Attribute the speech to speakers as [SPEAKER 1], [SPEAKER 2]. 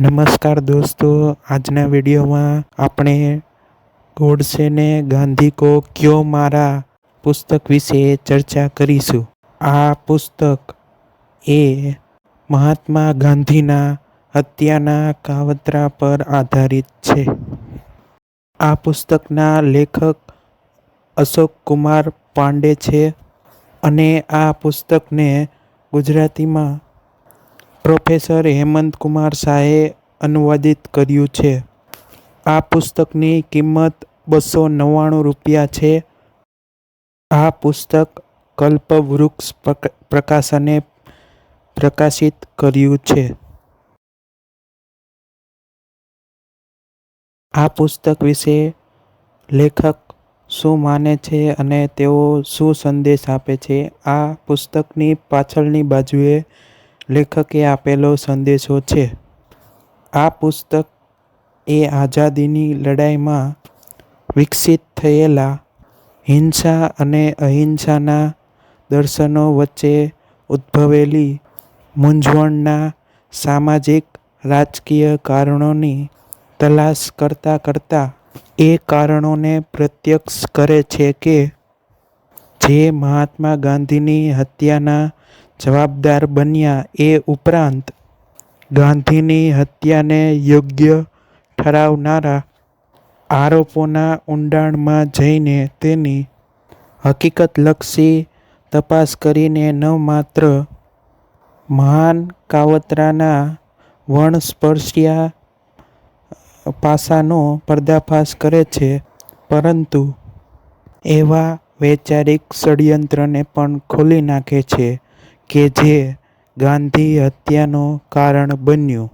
[SPEAKER 1] નમસ્કાર દોસ્તો, આજના વિડીયોમાં આપણે ગોડસેને ગાંધી કો ક્યો મારા પુસ્તક વિશે ચર્ચા કરીશું. આ પુસ્તક એ મહાત્મા ગાંધીના હત્યાના કાવતરા પર આધારિત છે. આ પુસ્તકના લેખક અશોક કુમાર પાંડે છે અને આ પુસ્તકને ગુજરાતીમાં પ્રોફેસર હેમંત કુમાર શાહે અનુવાદિત કર્યું છે. આ પુસ્તકની કિંમત બસો નવ્વાણું રૂપિયા છે. આ પુસ્તક કલ્પવૃક્ષ પ્રકાશને પ્રકાશિત કર્યું છે. આ પુસ્તક વિશે લેખક શું માને છે અને તેઓ શું સંદેશ આપે છે? આ પુસ્તકની પાછળની બાજુએ લેખકે આપેલો સંદેશો છે, આ પુસ્તક એ આઝાદીની લડાઈમાં વિકસિત થયેલા હિંસા અને અહિંસાના દર્શનો વચ્ચે ઉદ્ભવેલી મૂંઝવણના સામાજિક, રાજકીય કારણોની તલાશ કરતાં કરતાં એ કારણોને પ્રત્યક્ષ કરે છે કે જે મહાત્મા ગાંધીની હત્યાના જવાબદાર બન્યા એ ઉપરાંત ગાંધીની હત્યાને યોગ્ય ઠરાવનારા આરોપોના ઊંડાણમાં જઈને તેની હકીકતલક્ષી તપાસ કરીને ન માત્ર મહાન કાવતરાના વણસ્પર્શ્યા પાસાનો પર્દાફાશ કરે છે, પરંતુ એવા વૈચારિક ષડયંત્રને પણ ખોલી નાખે છે. કે જે ગાંધી હત્યાનું કારણ બન્યું.